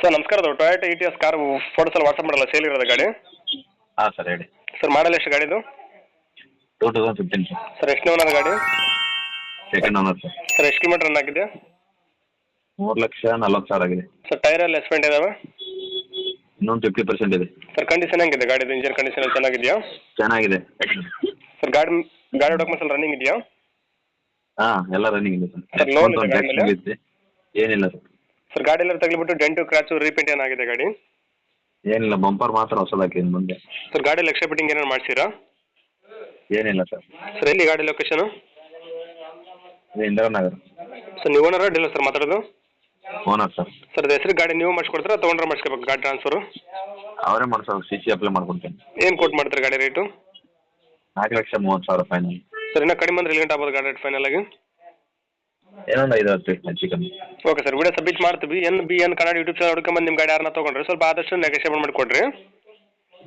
Sir ನಮಸ್ಕಾರ ಅದು Toyota Etios car photos ಎಲ್ಲ ವಾಟ್ಸಪ್ ಮಾಡಲ್ಲ ಸೇಲ್ ಇರೋದು ಗಾಡಿ? ಹಾಂ ಸರ್ ಹೇಳಿ. ಸರ್ ಮಾಡಲ್ ಎಷ್ಟು ಗಾಡಿದು two thousand fifteen sir. Sir ಎಷ್ಟು ಓನರ್ ಗಾಡಿ? Second owner sir. ಸರ್ ಎಷ್ಟು ಕಿಲೋಮೀಟರ್ ರನ್ ಆಗಿದೆ? ಮೂರು ಲಕ್ಷ ನಲ್ವತ್ತು ಸಾವಿರ ಆಗಿದೆ. ಸರ್ ಟೈರ್ ಎಲ್ಲ ಎಸ್ಪೆಂಟ್ ಇದಾವೆ? ಇನ್ನೊಂದು ಫಿಫ್ಟಿ ಪರ್ಸೆಂಟ್ ಇದೆ. ಸರ್ ಕಂಡೀಷನ್ ಹೆಂಗಿದೆ ಗಾಡಿದು ಇಂಜಿನ್ ಕಂಡೀಷನ್ ಎಲ್ಲ ಚೆನ್ನಾಗಿದೆಯಾ? ಚೆನ್ನಾಗಿದೆ. ಸರ್ ಗಾಡಿ ಗಾಡಿ ಡಾಕ್ಯುಮೆಂಟ್ಸ್ ಎಲ್ಲ ರನ್ನಿಂಗ್ ಇದೆಯಾ? ಹಾಂ ಎಲ್ಲ ರನ್ನಿಂಗ್ ಇದೆ ಸರ್. ಲೋನ್ ಏನಿಲ್ಲ ಸರ್. ಸರ್ ಗಾಡಿ ಎಲ್ಲ ತಗ್ಲಿಬಿಟ್ಟು ಡೆಂಟು ಕ್ರಾಚು ರೀಪೇಂಟ್ ಏನಾಗಿದೆ ಗಾಡಿ? ಏನಿಲ್ಲ ಬಂಪರ್ ಮಾತ್ರ ಹೊಸದಾಕಿ ಇನ್ನು ಮುಂದೆ. ಸರ್ ಗಾಡಿ ಲಕ್ಷ ಫಿಟ್ಟಿಂಗ್ ಏನಾರು ಮಾಡ್ಸಿರಾ? ಏನಿಲ್ಲ ಸರ್ ಸರ್ ಎಲ್ಲಿ ಗಾಡಿ ಲೊಕೇಶನು ಇದು ಇಂದಿರಾನಗರ. ಸರ್ ನೀವು ಓನರ ಡೀಲರ್ ಸರ್ ಮಾತಾಡೋದು? ಓನರ್ ಸರ್ ಸರ್ ಅದೇ ಹೆಸರು ಗಾಡಿ ನೀವು ಮಾಡಿಸ್ಕೊಡ್ತೀರಾ ತೊಗೊಂಡ್ರೆ ಮಾಡಿಸ್ಕೋಬೇಕು ಗಾಡಿ ಟ್ರಾನ್ಸ್ಫರ್ ಅವರೇ ಮಾಡ್ಸೋ ಸಿ ಸಿ ಅಪ್ಲೈ ಮಾಡ್ಕೊಳ್ತೀನಿ ಏನು ಕೋಟ್ ಮಾಡ್ತಾರೆ ಗಾಡಿ ರೇಟು ನಾಲ್ಕು ಲಕ್ಷ ಮೂವತ್ತು ಸಾವಿರ ಫೈನಲ್ ಸರ್ ಇನ್ನೂ ಕಡಿಮೆ ಅಂದ್ರೆ ಎಲ್ಲಿ ಗಂಟೆ ಆಗ್ಬೋದು ಗಾಡಿ ರೇಟ್ ಫೈನಲ್ ಆಗಿ? ಏನೊಂದು ಐದು ಹತ್ತು ಹೆಚ್ಚು ಕಮ್ಮಿ ಓಕೆ ಸರ್ ವಿಡಿಯೋ ಸಬ್ಮಿಟ್ ಮಾಡ್ತೀವಿ. N B N Kannada YouTube channel ಹುಡ್ಕೊಂಬಂದು ನಿಮ್ಮ ಗಾಡಿ ಯಾರನ್ನ ತೊಗೊಂಡ್ರೆ ಸ್ವಲ್ಪ ಆದಷ್ಟು ನೆಗೋಷಿಯೇಬಲ್ ಮಾಡಿಕೊಡ್ರಿ.